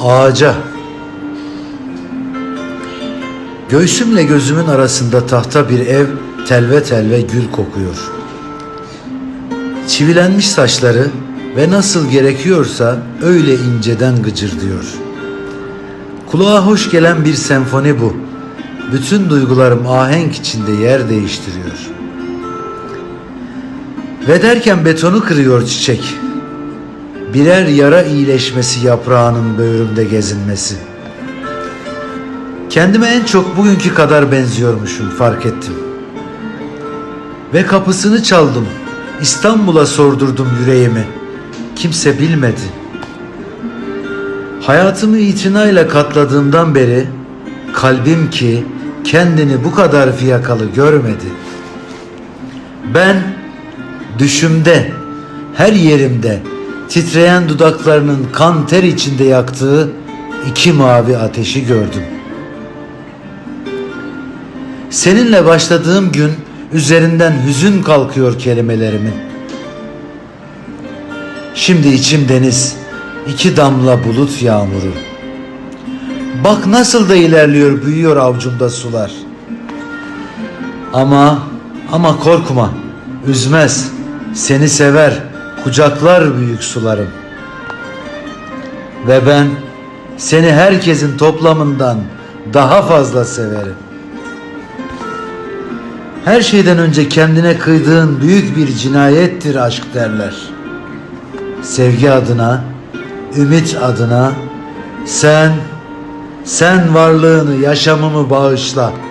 Ağaca. Göğsümle gözümün arasında tahta bir ev telve telve gül kokuyor. Çivilenmiş saçları ve nasıl gerekiyorsa öyle inceden gıcırdıyor. Kulağa hoş gelen bir senfoni bu. Bütün duygularım ahenk içinde yer değiştiriyor. Ve derken betonu kırıyor çiçek. Birer yara iyileşmesi yaprağının böğrümde gezinmesi. Kendime en çok bugünkü kadar benziyormuşum fark ettim. Ve kapısını çaldım. İstanbul'a sordurdum yüreğimi. Kimse bilmedi. Hayatımı itinayla katladığımdan beri kalbim ki kendini bu kadar fiyakalı görmedi. Ben düşümde, her yerimde titreyen dudaklarının kan ter içinde yaktığı iki mavi ateşi gördüm. Seninle başladığım gün üzerinden hüzün kalkıyor kelimelerimin. Şimdi içim deniz, iki damla bulut yağmuru. Bak nasıl da ilerliyor, büyüyor avcumda sular. Ama, ama korkma, üzmez, seni sever, kucaklar büyük sularım. Ve ben seni herkesin toplamından daha fazla severim. Her şeyden önce kendine kıydığın büyük bir cinayettir aşk derler. Sevgi adına, ümit adına sen sen varlığını, yaşamımı bağışla.''